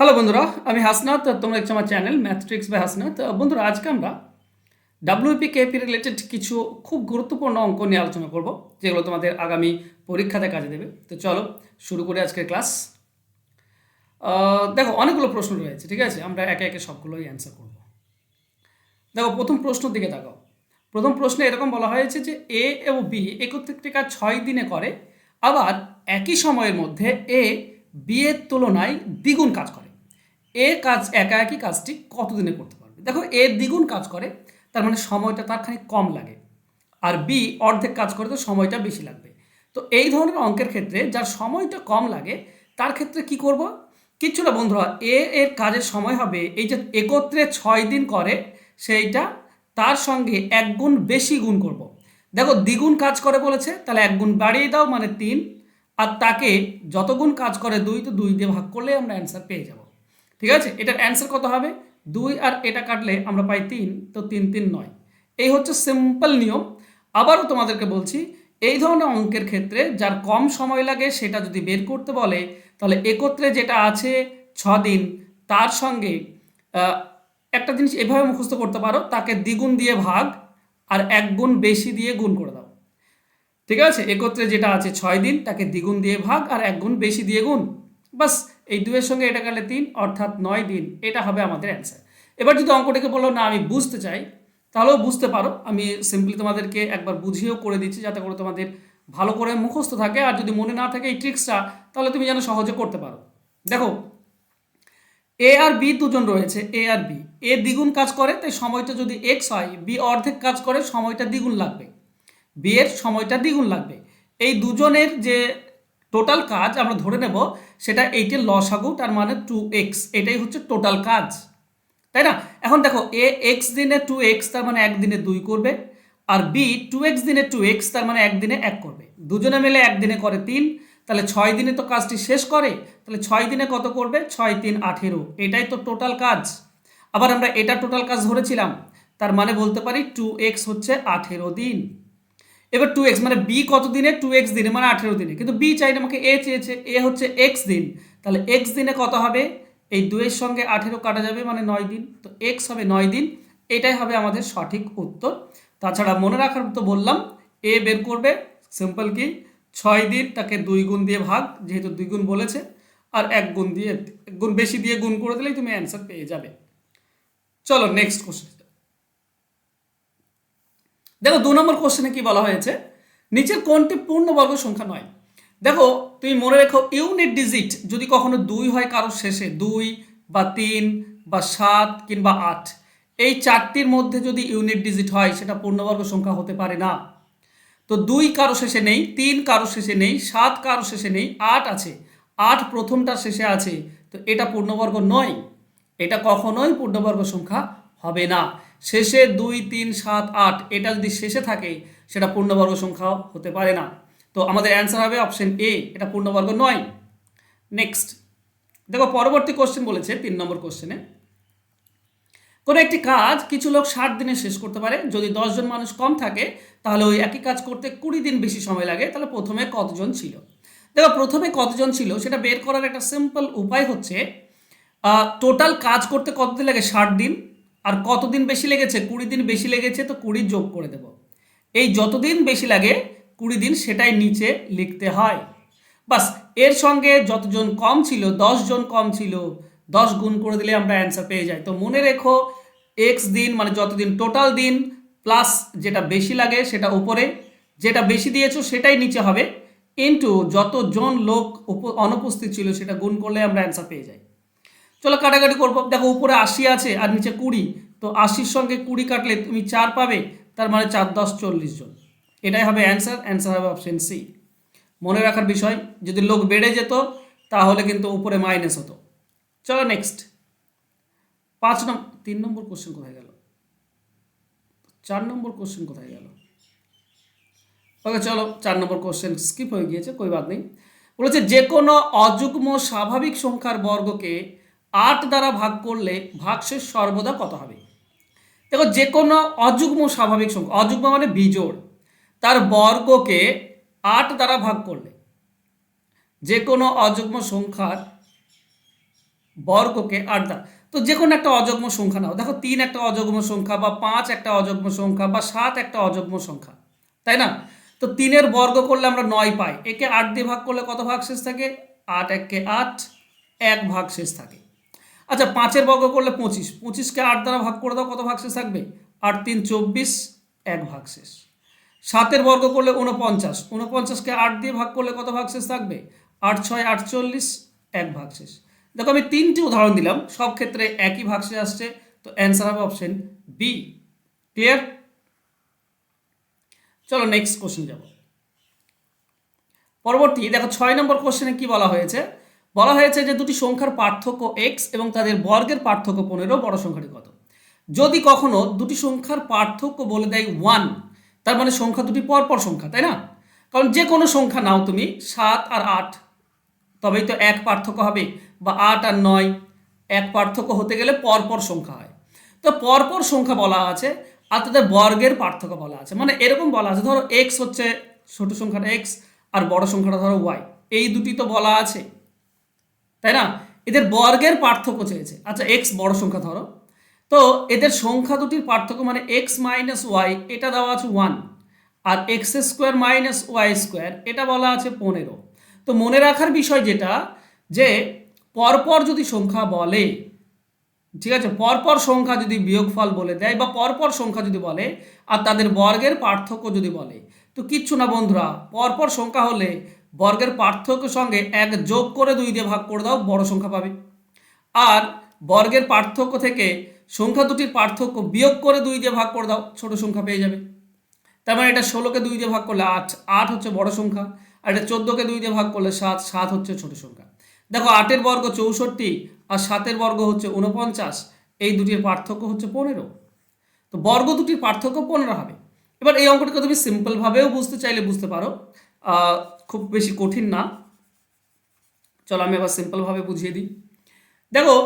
Hello বন্ধুরা, আমি হাসনাথ তোমরা দেখছ আমার চ্যানেল ম্যাথট্রিক্স বাই হাসনাথ বন্ধুরা, আজকে আমরা ডাব্লিউপি কেপি রিলেটেড কিছু খুব গুরুত্বপূর্ণ অঙ্ক নিয়ে আলোচনা করব, যেগুলো তোমাদের আগামী পরীক্ষাতে কাজে দেবে। তো চলো, শুরু করি আজকের ক্লাস দেখো, অনেকগুলো প্রশ্ন রয়েছে, ঠিক আছে? আমরা একে একে সবগুলোই অ্যান্সার করব। দেখো, প্রথম প্রশ্নের দিকে তাকাও। প্রথম প্রশ্নে এরকম বলা হয়েছে যে এ এবং বি একত্রিত কাজ ছয় দিনে করে, আবার একই সময়ের মধ্যে এ বি এর তুলনায় দ্বিগুণ কাজ করে। এ কাজ একা একই কাজটি কত দিনে করতে পারবে? দেখো, এ দ্বিগুণ কাজ করে, তার মানে সময়টা তার খানিক কম লাগে। আর বি, অর্ধেক কাজ করে তো সময়টা বেশি লাগবে। তো এই ধরনের অঙ্কের ক্ষেত্রে যার সময়টা কম লাগে, তার ক্ষেত্রে কি করব? কিচ্ছু না বন্ধুরা, এ এর কাজের সময় হবে, এই যে একত্রে ছয় দিন করে, সেইটা তার সঙ্গে এক গুণ বেশি গুণ করব। দেখো, দ্বিগুণ কাজ করে বলেছে, তাহলে এক গুণ বাড়িয়ে দাও মানে তিন, আর তাকে যত গুণ কাজ করে দুই, তো দুই দিয়ে ভাগ করলে আমরা অ্যান্সার পেয়ে যাব। ঠিক আছে? এটার অ্যান্সার কত হবে? দুই আর এটা কাটলে আমরা পাই তিন, তো তিন তিন, নয়। এই হচ্ছে সিম্পল নিয়ম। আবারও তোমাদেরকে বলছি, এই ধরনের অঙ্কের ক্ষেত্রে যার কম সময় লাগে সেটা যদি বের করতে বলে, তাহলে একত্রে যেটা আছে ছ দিন তার সঙ্গে একটা জিনিস এভাবে মুখস্থ করতে পারো, তাকে দ্বিগুণ দিয়ে ভাগ আর এক গুণ বেশি দিয়ে গুণ করে দাও। ঠিক আছে? একত্রে যেটা আছে ছয় দিন তাকে দ্বিগুণ দিয়ে ভাগ আর এক গুণ বেশি দিয়ে গুণ। বাস এই দুয়ের সঙ্গে এটা গেলে তিন, অর্থাৎ নয় দিন, এটা হবে আমাদের অ্যান্সার এবার যদি অঙ্কটাকে বলো, না, আমি বুঝতে চাই, তাহলেও বুঝতে পারো। আমি সিম্পলি তোমাদেরকে একবার বুঝিয়েও করে দিচ্ছি যাতে করে তোমাদের ভালো করে মুখস্থ থাকে। আর যদি মনে না থাকে এই ট্রিক্সটা তাহলে তুমি যেন সহজে করতে পারো। দেখো এ আর বি দুজন রয়েছে এ আর বি এ দ্বিগুণ কাজ করে, তাই সময়টা যদি এক্স হয় বি অর্ধেক কাজ করে, সময়টা দ্বিগুণ লাগবে। বি এর সময়টা দ্বিগুণ লাগবে। এই দুজনের যে টোটাল কাজ আমরা ধরে নেব, সেটা এইটির লসাগু তার মানে টু এক্স এটাই হচ্ছে টোটাল কাজ। তাই না? এখন দেখো, এ এক্স দিনে টু এক্স তার মানে একদিনে দুই করবে, আর বি টু এক্স দিনে টু এক্স তার মানে একদিনে এক করবে। দুজনে মিলে একদিনে করে তিন, তাহলে ছয় দিনে তো কাজটি শেষ করে, তাহলে ছয় দিনে কত করবে? ছয় তিন আঠেরো, এটাই তো টোটাল কাজ। আবার আমরা এটা টোটাল কাজ ধরেছিলাম, তার মানে বলতে পারি টু এক্স হচ্ছে আঠেরো দিন। এবার টু এক্স মানে বি কত দিনে টু এক্স দিনে মানে আঠেরো দিনে। কিন্তু বি চাইলে আমাকে এ চেয়েছে এ হচ্ছে এক্স দিন। তাহলে এক্স দিনে কত হবে? এই দুয়ের সঙ্গে আঠেরো কাটা যাবে মানে নয় দিন। তো এক্স হবে নয় দিন। এটাই হবে আমাদের সঠিক উত্তর। তাছাড়া মনে রাখার তো বললাম এ বের করবে সিম্পল কি? ছয় দিন তাকে দুই গুণ দিয়ে ভাগ, যেহেতু দুই গুণ বলেছে, আর এক গুণ দিয়ে গুণ বেশি দিয়ে গুণ করে দিলেই তুমি অ্যান্সার পেয়ে যাবে। চলো নেক্সট কোশ্চেন দেখো দু নম্বর কোশ্চেনে কি বলা হয়েছে? নিচের কোনটি পূর্ণবর্গ সংখ্যা নয়? দেখো, তুমি মনে রেখো ইউনিট ডিজিট যদি কখনো দুই হয় কারোর শেষে, দুই বা তিন বা সাত কিংবা আট, এই চারটির মধ্যে যদি ইউনিট ডিজিট হয়, সেটা পূর্ণবর্গ সংখ্যা হতে পারে না। তো দুই কারও শেষে নেই, তিন কারও শেষে নেই, সাত কারও শেষে নেই, আট আছে। আট প্রথমটার শেষে আছে। তো এটা পূর্ণবর্গ নয়। এটা কখনোই পূর্ণবর্গ সংখ্যা হবে না। শেষে দুই, তিন, সাত, আট, এটা যদি শেষে থাকে, সেটা পূর্ণবর্গ সংখ্যাও হতে পারে না। তো আমাদের অ্যান্সার হবে অপশন এ এটা পূর্ণবর্গ নয়। নেক্সট দেখো পরবর্তী কোশ্চেন বলেছে, তিন নম্বর কোশ্চেনে কোনো একটি কাজ কিছু লোক ষাট দিনে শেষ করতে পারে, যদি দশজন মানুষ কম থাকে, তাহলে ওই একই কাজ করতে কুড়ি দিন বেশি সময় লাগে, তাহলে প্রথমে কতজন ছিল? দেখো, প্রথমে কতজন ছিল, সেটা বের করার একটা সিম্পল উপায় হচ্ছে টোটাল কাজ করতে কতদিন লাগে? ষাট দিন। আর কতদিন বেশি লেগেছে? কুড়ি দিন বেশি লেগেছে তো কুড়ি যোগ করে দেব। এই যতদিন বেশি লাগে, কুড়ি দিন সেটাই নিচে লিখতে হয়। বাস, এর সঙ্গে যতজন কম ছিল জন কম ছিল, দশ গুণ করে দিলে আমরা অ্যান্সার পেয়ে যাই। তো মনে রেখো এক্স দিন মানে যতদিন টোটাল দিন প্লাস যেটা বেশি লাগে সেটা উপরে, যেটা বেশি দিয়েছ সেটাই নিচে হবে। ইন্টু যতজন লোক অনুপস্থিত ছিল সেটা গুণ করলে আমরা অ্যান্সার পেয়ে যাই। চলো কাটাকাটি করব। দেখো, উপরে আশি আছে আর নিচে কুড়ি। তো আশির সঙ্গে কুড়ি কাটলে তুমি চার পাবে, তার মানে চার দশ চল্লিশ জন। এটাই হবে অ্যান্সার অ্যান্সার হবে অপশন সি মনে রাখার বিষয়, যদি লোক বেড়ে যেত, তাহলে কিন্তু উপরে মাইনাস হতো। চলো নেক্সট পাঁচ নম্বর তিন নম্বর কোশ্চেন কোথায় গেল? চার নম্বর কোশ্চেন কোথায় গেল? ওকে, চলো চার নম্বর কোশ্চেন স্কিপ হয়ে গিয়েছে, কই বাদ নেই। বলেছে, যে কোনো অযুগ্ম স্বাভাবিক সংখ্যার বর্গকে আট দ্বারা ভাগ করলে ভাগশেষ সর্বদা কত হবে? দেখো যে কোনো অযুগ্ম স্বাভাবিক সংখ্যা, অযুগ্ম মানে বিজোড়, তার বর্গকে আট দ্বারা ভাগ করলে যে কোনো অযুগ্ম সংখ্যার বর্গকে আট দ্বারা, তো যে কোনো একটা অযগ্ম সংখ্যা নাও। দেখো, তিন একটা অযগ্ম সংখ্যা, বা পাঁচ একটা অযগ্ম সংখ্যা, বা সাত একটা অযগ্ম সংখ্যা, তাই না? তো তিনের বর্গ করলে আমরা নয় পাই, একে আট দিয়ে ভাগ করলে কত ভাগ শেষ থাকে? আট এককে আট, এক ভাগ শেষ থাকে। আচ্ছা পাঁচের বর্গ করলে পঁচিশ। পঁচিশকে আট দ্বারা ভাগ করে দাও, কত ভাগ শেষ থাকবে? আট, তিন, চব্বিশ, এক ভাগ শেষ। সাতের বর্গ করলে উনপঞ্চাশ উনপঞ্চাশকে আট দিয়ে ভাগ করলে কত ভাগ শেষ থাকবে? আট, ছয়, আটচল্লিশ, এক ভাগ শেষ। দেখো, আমি তিনটি উদাহরণ দিলাম, সব ক্ষেত্রে একই ভাগ শেষ আসছে। তো অ্যান্সার হবে অপশন বি। ক্লিয়ার? চলো নেক্সট কোশ্চেন যাব। পরবর্তী, দেখো, ছয় নম্বর কোশ্চেনে কি বলা হয়েছে? বলা হয়েছে যে দুটি সংখ্যার পার্থক্য এক্স এবং তাদের বর্গের পার্থক্য পনেরো, বড় সংখ্যাটি কত? যদি কখনো দুটি সংখ্যার পার্থক্য বলে দেয় ওয়ান তার মানে সংখ্যা দুটি পরপর সংখ্যা, তাই না? কারণ যে কোনো সংখ্যা নাও তুমি, সাত আর আট, তবেই তো এক পার্থক্য হবে, বা আট আর নয়, এক পার্থক্য হতে গেলে পরপর সংখ্যা হয়। তো পরপর সংখ্যা বলা আছে, আর তাদের বর্গের পার্থক্য বলা আছে। মানে এরকম বলা আছে, ধরো এক্স হচ্ছে ছোট সংখ্যাটা এক্স আর বড় সংখ্যাটা ধরো ওয়াই এই দুটি তো বলা আছে। তাই না? এদের বর্গের পার্থক্য চেয়েছে। আচ্ছা এক্স বড় সংখ্যা ধরো। তো এদের সংখ্যা দুটির পার্থক্য মানে এক্স মাইনাস ওয়াই এটা দেওয়া আছে ওয়ান আর X square minus Y square এটা বলা আছে পনেরো। তো মনে রাখার বিষয় যেটা, যে পরপর যদি সংখ্যা বলে, ঠিক আছে, পরপর সংখ্যা যদি বিয়োগফল বলে দেয় বা পরপর সংখ্যা যদি বলে, আর তাদের বর্গের পার্থক্য যদি বলে, তো কিচ্ছু না বন্ধুরা, পরপর সংখ্যা হলে বর্গের পার্থক্যের সঙ্গে এক যোগ করে দুই দিয়ে ভাগ করে দাও, বড় সংখ্যা পাবে। আর বর্গের পার্থক্য থেকে সংখ্যা দুটির পার্থক্য বিয়োগ করে দুই দিয়ে ভাগ করে দাও, ছোট সংখ্যা পেয়ে যাবে। তার মানে এটা ষোলোকে দুই দিয়ে ভাগ করলে আট আট হচ্ছে বড় সংখ্যা, আর এটা চোদ্দোকে দুই দিয়ে ভাগ করলে সাত সাত হচ্ছে ছোট সংখ্যা। দেখো আটের বর্গ চৌষট্টি, আর সাতের বর্গ হচ্ছে উনপঞ্চাশ এই দুটির পার্থক্য হচ্ছে পনেরো। তো বর্গ দুটির পার্থক্য পনেরো হবে। এবার এই অঙ্কটাকে তুমি সিম্পলভাবেও বুঝতে চাইলে বুঝতে পারো। খুব বেশি কঠিন না। চলো আমি এবার সিম্পলভাবে বুঝিয়ে দিই। দেখো,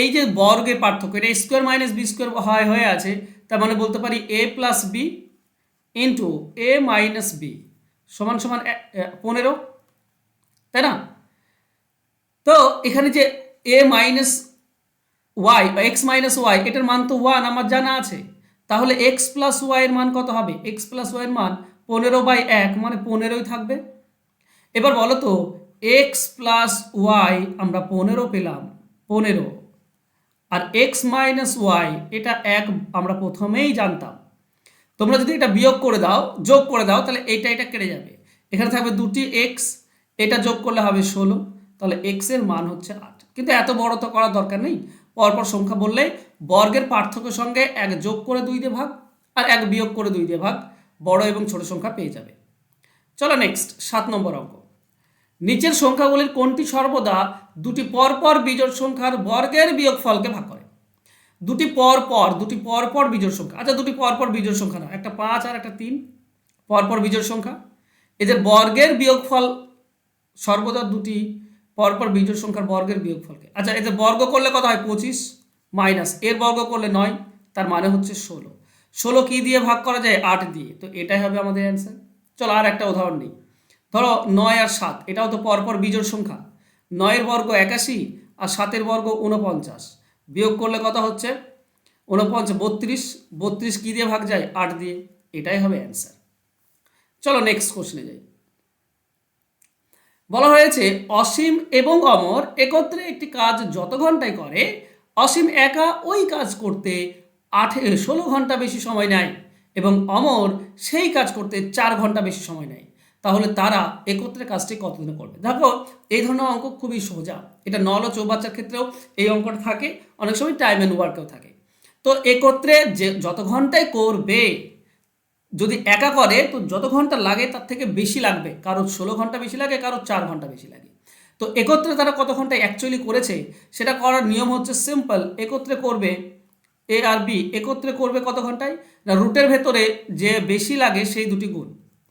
এই যে বর্গের পার্থক্য, এটা স্কোয়ার মাইনাস বি স্কোয়ার হয়, হয়ে আছে, তার মানে বলতে পারি A plus B into A minus B সমান সমান পনেরো, তাই না? তো এখানে যে এ মাইনাস ওয়াই বা এক্স মাইনাস ওয়াই এটার মান তো ওয়ান আমার জানা আছে। তাহলে এক্স প্লাস ওয়াই এর মান কত হবে? এক্স প্লাস ওয়াই এর মান পনেরো বাই এক মানে পনেরোই থাকবে। এবার বলো তো এক্স প্লাস ওয়াই আমরা পনেরো পেলাম, পনেরো। আর এক্স মাইনাস ওয়াই এটা এক আমরা প্রথমেই জানতাম। তোমরা যদি এটা বিয়োগ করে দাও, যোগ করে দাও, তাহলে এইটা এটা কেটে যাবে। এখানে থাকবে দুটি এক্স এটা যোগ করলে হবে ষোলো, তাহলে এক্সের মান হচ্ছে আট। কিন্তু এত বড় তো করার দরকার নেই। পরপর সংখ্যা বললে বর্গের পার্থক্যের সঙ্গে এক যোগ করে দুই দিয়ে ভাগ, আর এক বিয়োগ করে দুই দিয়ে ভাগ, বড় এবং ছোট সংখ্যা পেয়ে যাবে। চলো নেক্সট সাত নম্বর অঙ্ক। নিচের সংখ্যাগুলির কোনটি সর্বদা দুটি পরপর বিজোড় সংখ্যার বর্গের বিয়োগফলকে ভাগ করে? দুটি পর পর দুটি পরপর পর বিজোড় সংখ্যা। আচ্ছা দুটি পরপর পর বিজোড় সংখ্যা না। একটা পাঁচ আর একটা তিন। পরপর বিজোড় সংখ্যা। এদের বর্গের বিয়োগফল সর্বদা দুটি পরপর বিজোড় সংখ্যার বর্গের বিয়োগফলকে। আচ্ছা এদের বর্গ করলে কত হয়? পঁচিশ মাইনাস। এর বর্গ করলে নয়, তার মানে হচ্ছে ষোলো। ষোলো কী দিয়ে ভাগ করা যায়? আট দিয়ে। তো এটাই হবে আমাদের অ্যান্সার। চলো আর একটা উদাহরণ নিই। ধরো নয় আর সাত, এটাও তো পরপর বিজোড় সংখ্যা। নয়ের বর্গ একাশি আর সাতের বর্গ উনপঞ্চাশ বিয়োগ করলে কত হচ্ছে? উনপঞ্চাশ বত্রিশ বত্রিশ কী দিয়ে ভাগ যায়? আট দিয়ে। এটাই হবে অ্যান্সার চলো নেক্সট কোশ্চেনে যাই। বলা হয়েছে, অসীম এবং অমর একত্রে একটি কাজ যত ঘন্টায় করে, অসীম একা ওই কাজ করতে আঠে ষোলো ঘণ্টা বেশি সময় নেয় এবং অমর সেই কাজ করতে চার ঘণ্টা বেশি সময় নেয়। তাহলে তারা একত্রে কাজটি কতদিনে করবে? দেখো, এই ধরনের অঙ্ক খুবই সোজা। এটা নল ও চৌবাচ্চার ক্ষেত্রেও এই অঙ্কটা থাকে, অনেক সময় টাইম অ্যান্ড ওয়ার্কেও থাকে। তো একত্রে যে যত ঘন্টায় করবে, যদি একা করে, তো যত ঘণ্টা লাগে তার থেকে বেশি লাগবে। কারোর ষোলো ঘণ্টা বেশি লাগে, কারোর চার ঘণ্টা বেশি লাগে। তো একত্রে তারা কত ঘণ্টা অ্যাকচুয়ালি করেছে, সেটা করার নিয়ম হচ্ছে সিম্পল একত্রে করবে এ আর বি একত্রে করবে কত ঘন্টায়? না রুটের ভেতরে যে বেশি লাগে সেই দুটি গুণ।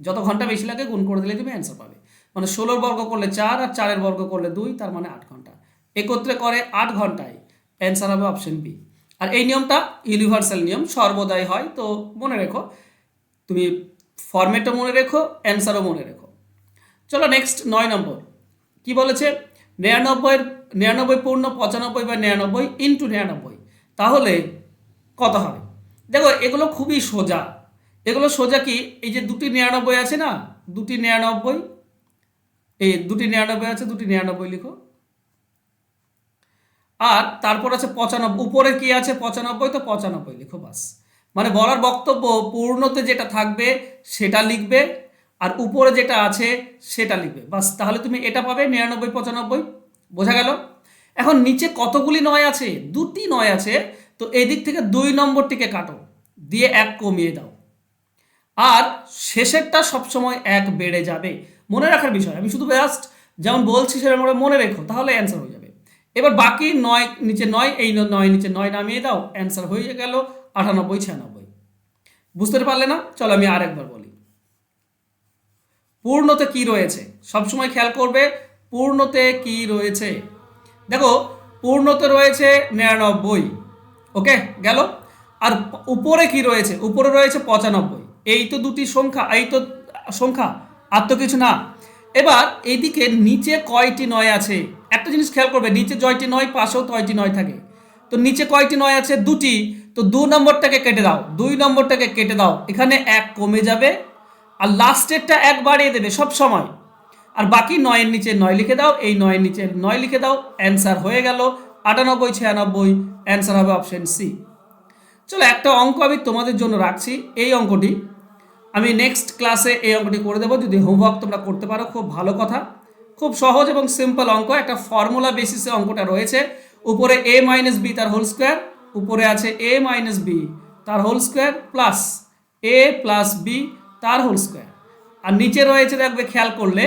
যত ঘণ্টা বেশি লাগে গুণ করে দিলে তুমি অ্যান্সার পাবে। মানে ষোলোর বর্গ করলে চার আর চারের বর্গ করলে দুই, তার মানে আট ঘণ্টা। একত্রে করে আট ঘন্টায় অ্যান্সার হবে অপশন বি আর এই নিয়মটা ইউনিভার্সাল নিয়ম, সর্বদাই হয়। তো মনে রেখো, তুমি ফরম্যাটও মনে রেখো অ্যান্সারও মনে রেখো। চলো নেক্সট নয় নম্বর। কি বলেছে? নিরানব্বইয়ের নিরানব্বই পূর্ণ, পঁচানব্বই বা নিরানব্বই ইন্টু নিরানব্বই। তাহলে কত হবে? দেখো, এগুলো খুবই সোজা। এগুলো সোজা কি? এই যে দুটি নিরানব্বই আছে না? দুটি নিরানব্বই। এই দুটি নিরানব্বই আছে, দুটি নিরানব্বই লিখো। আর তারপর আছে পঁচানব্বই, উপরে কি আছে পঁচানব্বই? তো পঁচানব্বই লিখো বাস। মানে বলার বক্তব্য, পূর্ণতে যেটা থাকবে সেটা লিখবে, আর উপরে যেটা আছে সেটা লিখবে। বাস, তাহলে তুমি এটা পাবে নিরানব্বই, পঁচানব্বই। বোঝা গেল? এখন নিচে কতগুলি নয় আছে? দুটি নয় আছে। তো এদিক থেকে দুই নম্বরটিকে কাটো। দিয়ে এক কমিয়ে দাও। আর শেষেরটা সবসময় এক বেড়ে যাবে। মনে রাখার বিষয়, আমি শুধু জাস্ট যেমন বলছি সেরকম করে মনে রেখো, তাহলে অ্যান্সার হয়ে যাবে। এবার বাকি নয়, নিচে নয়, এই নয় নিচে নয় নামিয়ে দাও অ্যান্সার হয়ে গেল আটানব্বই, ছিয়ানব্বই। বুঝতে পারলে না? চলো আমি আরেকবার বলি। পূর্ণতে কি রয়েছে? সবসময় খেয়াল করবে, পূর্ণতে কি রয়েছে? দেখো, পূর্ণতে রয়েছে নিরানব্বই ওকে গেল? আর উপরে কি রয়েছে? উপরে রয়েছে পঁচানব্বই। এই তো দুটি সংখ্যা, এই তো সংখ্যা, আর তো কিছু না। এবার এইদিকে নিচে কয়টি নয় আছে? একটা জিনিস খেয়াল করবে, নিচে জয়টি নয়, পাশেও তয়টি নয় থাকে। তো নিচে কয়টি নয় আছে? দুটি। তো দু নম্বরটাকে কেটে দাও, দুই নম্বরটাকে কেটে দাও। এখানে এক কমে যাবে, আর লাস্টেরটা এক বাড়িয়ে দেবে সব সময়। আর বাকি নয়ের নিচে নয় লিখে দাও, এই নয়ের নিচে নয় লিখে দাও, অ্যান্সার হয়ে গেল। আটানব্বই, ছিয়ানব্বই, অ্যান্সার হবে অপশন সি। চলো একটা অঙ্ক আমি তোমাদের জন্য রাখছি। এই অঙ্কটি আমি নেক্সট ক্লাসে এই অঙ্কটি করে দেবো। যদি হোমওয়ার্ক তোমরা করতে পারো, খুব ভালো কথা। খুব সহজ এবং সিম্পল অঙ্ক। একটা ফর্মুলা বেসিসে অঙ্কটা রয়েছে। উপরে এ মাইনাস বি তার হোল স্কোয়ার উপরে আছে এ মাইনাস বি তার whole square plus A plus B তার হোল স্কোয়ার আর নিচে রয়েছে, দেখবে খেয়াল করলে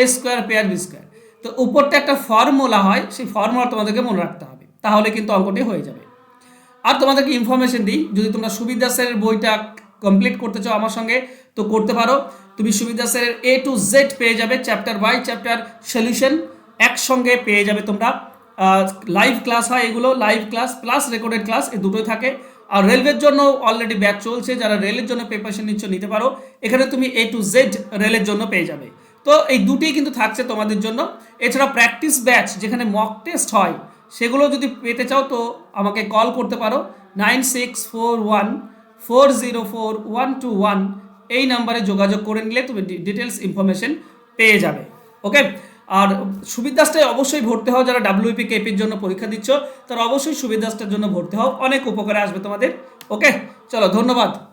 এ স্কোয়ার পেয়ার বি স্কোয়ার তো উপরটা একটা ফর্মুলা হয়, সেই ফর্মুলা তোমাদেরকে মনে রাখতে হবে। তাহলে কিন্তু অঙ্কটি হয়ে যাবে। আর তোমাদেরকে ইনফরমেশন দিই, যদি তোমরা সুবিধা স্যারের বইটা কমপ্লিট করতে চাও আমার সঙ্গে, তো করতে পারো। তুমি সুবিধা স্যারের এ টু জেড পেয়ে যাবে চ্যাপ্টার বাই চ্যাপ্টার সলিউশন একসঙ্গে পেয়ে যাবে তোমরা। লাইভ ক্লাস হয় এগুলো live class plus recorded class এই দুটোই থাকে। আর রেলওয়ের জন্য অলরেডি ব্যাচ চলছে, যারা রেলের জন্য প্রিপারেশন নিচ্ছ নিতে পারো। এখানে তুমি এ টু জেড রেলের জন্য পেয়ে যাবে। তো এই দুটোই কিন্তু থাকছে তোমাদের জন্য। এছাড়া প্র্যাকটিস ব্যাচ যেখানে মক টেস্ট হয় সেগুলো যদি পেতে চাও তো আমাকে কল করতে পারো। Nine six four one, four zero four one two one, এই নাম্বারে যোগাযোগ করে নিলে তুমি ডিটেলস ইনফরমেশন পেয়ে যাবে। ওকে? আর সুবিধাসটায় অবশ্যই ভর্তি হও যারা ডাব্লিউপি কেপির জন্য পরীক্ষা দিচ্ছ, তারা অবশ্যই সুবিধাসটার জন্য ভর্তি হও। অনেক উপকারে আসবে তোমাদের। ওকে? চলো, ধন্যবাদ।